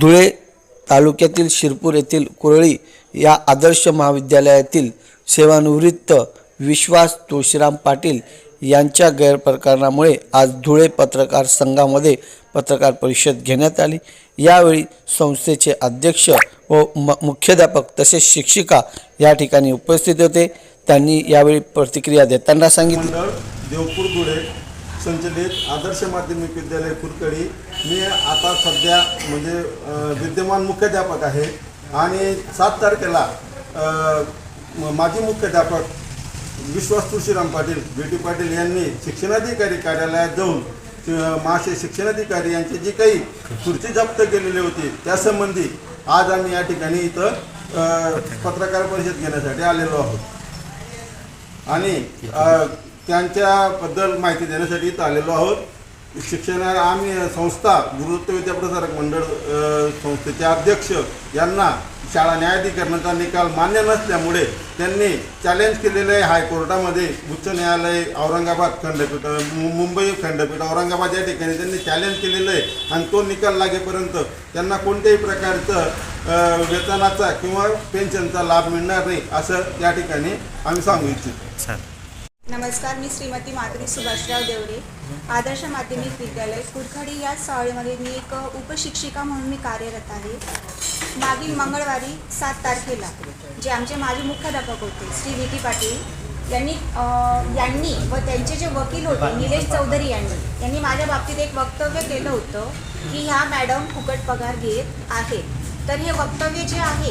धुळे तालुक्यातील शिरपूर येथील कुरळी या आदर्श महाविद्यालयातील सेवानिवृत्त विश्वास तुळशीराम पाटील यांच्या गैरप्रकारामुळे आज धुळे पत्रकार संघामध्ये पत्रकार परिषद घेण्यात आली. यावेळी संस्थेचे अध्यक्ष व म मुख्याध्यापक तसेच शिक्षिका या ठिकाणी उपस्थित होते. त्यांनी यावेळी प्रतिक्रिया देताना सांगितलं. देवपूर धुळे संचलित आदर्श माध्यमिक विद्यालय कुरकडी. मी आता सध्या म्हणजे विद्यमान मुख्याध्यापक आहे. आणि सात तारखेला माजी मुख्याध्यापक विश्वास तुळशीराम पाटील बी टी पाटील यांनी शिक्षणाधिकारी कार्यालयात जाऊन महाशय शिक्षणाधिकारी यांची जी काही खुर्ची जप्त केलेली होती त्यासंबंधी आज आम्ही या ठिकाणी इथं पत्रकार परिषद घेण्यासाठी आलेलो आहोत. आणि त्यांच्याबद्दल माहिती देण्यासाठी इथं आलेलो आहोत. शिक्षण आम्ही संस्था गुरुदत्त विद्याप्रसारक मंडळ संस्थेचे अध्यक्ष यांना शाळा न्यायाधिकरणाचा निकाल मान्य नसल्यामुळे त्यांनी चॅलेंज केलेलं आहे हायकोर्टामध्ये. उच्च न्यायालय औरंगाबाद खंडपीठ मुंबई खंडपीठ औरंगाबाद या ठिकाणी त्यांनी चॅलेंज केलेलं आहे. आणि तो निकाल लागेपर्यंत त्यांना कोणत्याही प्रकारचं वेतनाचा किंवा पेन्शनचा लाभ मिळणार नाही असं या ठिकाणी आम्ही सांगू इच्छितो. नमस्कार मी श्रीमती माधुरी सुभाषराव देवरे आदर्श माध्यमिक विद्यालय कुरखडी या शाळेमध्ये मी एक उपशिक्षिका म्हणून मी कार्यरत आहे. मागील मंगळवारी सात तारखेला जे आमचे माजी मुख्याध्यापक होते श्री व्ही टी पाटील यांनी यांनी व त्यांचे जे वकील होते निलेश चौधरी यांनी यांनी माझ्या बाबतीत एक वक्तव्य केलं होतं की ह्या मॅडम फुकट पगार घेत आहेत. तर हे वक्तव्य जे आहे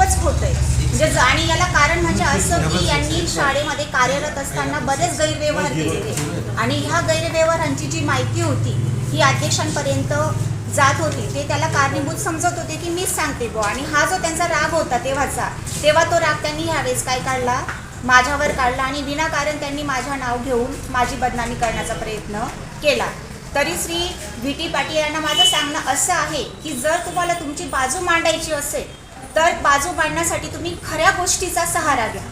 खूपच खोटं आहे म्हणजे आणि याला कारण म्हणजे असं की यांनी शाळेमध्ये कार्यरत असताना बरेच गैरव्यवहार केलेले. आणि ह्या गैरव्यवहारांची जी माहिती होती ही अध्यक्षांपर्यंत जात होती ते त्याला कारणीभूत समजत होते की मीच सांगते बुवा. आणि हा जो त्यांचा राग होता तेव्हाचा तेव्हा तो राग त्यांनी ह्यावेळेस काय काढला? माझ्यावर काढला आणि विनाकारण त्यांनी माझं नाव घेऊन माझी बदनामी करण्याचा प्रयत्न केला. तरी श्री व्ही. टी. पाटील यांना माझं सांगणं असं आहे की जर तुम्हाला तुमची बाजू मांडायची असेल तर बाजू मांडण्यासाठी तुम्ही खऱ्या गोष्टीचा सहारा घ्या.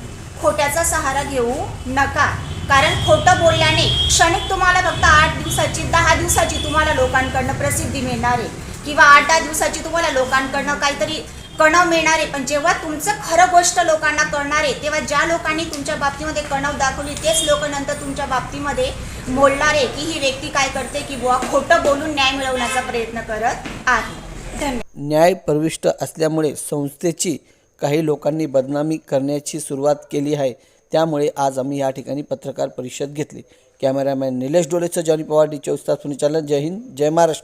खोट्याचा सहारा घेऊ नका. कारण खोटं बोलल्याने क्षणिक तुम्हाला फक्त आठ दिवसाची दहा दिवसाची तुम्हाला लोकांकडनं प्रसिद्धी मिळणार आहे. किंवा आठ दहा दिवसाची तुम्हाला लोकांकडनं काहीतरी कणव मिळणार आहे. पण जेव्हा तुमचं खरं गोष्ट लोकांना कळणार आहे तेव्हा ज्या लोकांनी तुमच्या बाबतीमध्ये कणव दाखवली तेच लोक नंतर तुमच्या बाबतीमध्ये मोडणार आहे की ही व्यक्ती काय करते की बुवा खोटं बोलून न्याय मिळवण्याचा प्रयत्न करत आहे. न्याय प्रविष्ट असल्यामुळे संस्थेची काही लोकांनी बदनामी करण्याची सुरुवात केली आहे. त्यामुळे आज आम्ही या ठिकाणी पत्रकार परिषद घेतली. कॅमेरामॅन निलेश डोळेचं जॉनी पवार डीचे उस्ताद सुनिचालन जय हिंद जय महाराष्ट्र.